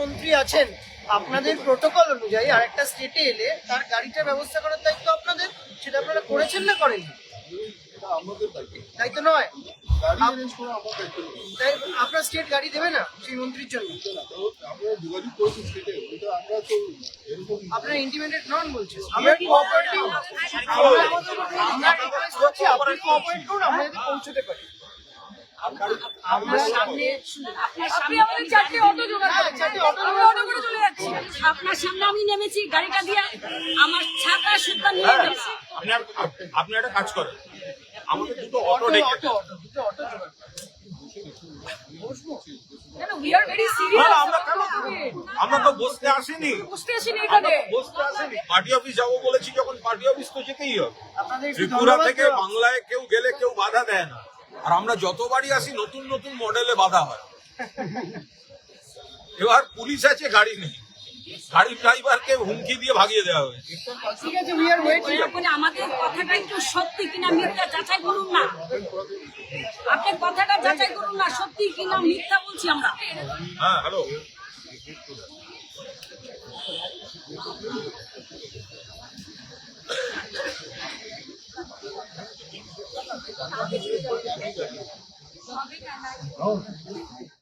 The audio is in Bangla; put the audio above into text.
মন্ত্রী আছেন, আপনাদের প্রোটোকল অনুযায়ী আর একটা স্টেটে এলে তার গাড়িটা ব্যবস্থা করার দায়িত্ব আপনাদের? সেটা আপনারা করেছেন না করেন দায়িত্ব দায়িত্ব নয়। তাই আপনার স্টেট গাড়ি দেবে না সেই মন্ত্রীর জন্য? তো তো আপনারা ইন্টিমেটেড নন বলছেন। আমরা কোঅপারেটিভ আমরা রিকোয়েস্ট করছি পৌঁছতে পারি। আপনার সামনে আপনি আমাদের চারটে অটো জোগাড় করেন। চারটে অটো আমরা অটো করে চলে যাচ্ছি। আপনার সামনে আমি নেমেছি গাড়িটা দিয়ে আমার ছাতা সুতা নিয়ে হ্যাঁ, আপনি আপনি একটা কাজ করেন। আমাদের দুটো অটো ডেকে আমরা তো বসতে আসিনি। বুঝতে আসিনি এখানে। বসতে আসিনি। পার্টি অফিস যাব বলেছি যখন পার্টি অফিস তো যেতেই হবে। ত্রিপুরা থেকে বাংলায় কেউ গেলে কেউ বাধা দেয় না। আর আমরা যতবারই আসি নতুন নতুন মডেলে বাধা হয়। এবার পুলিশ আছে গাড়ি নেই। গাড়ির ড্রাইভারকে হুমকি দিয়ে ভাগিয়ে দেওয়া হয়েছে। ঠিক আছে উই আর ওয়েটিং আমাদের কথাটা একটু সত্যি কিনা মিথ্যা যাচাই করুন না। আপনি কথাটা যাচাই করুন না সত্যি কিনা মিথ্যা বলছি আমরা। হ্যাঁ হ্যালো Oh.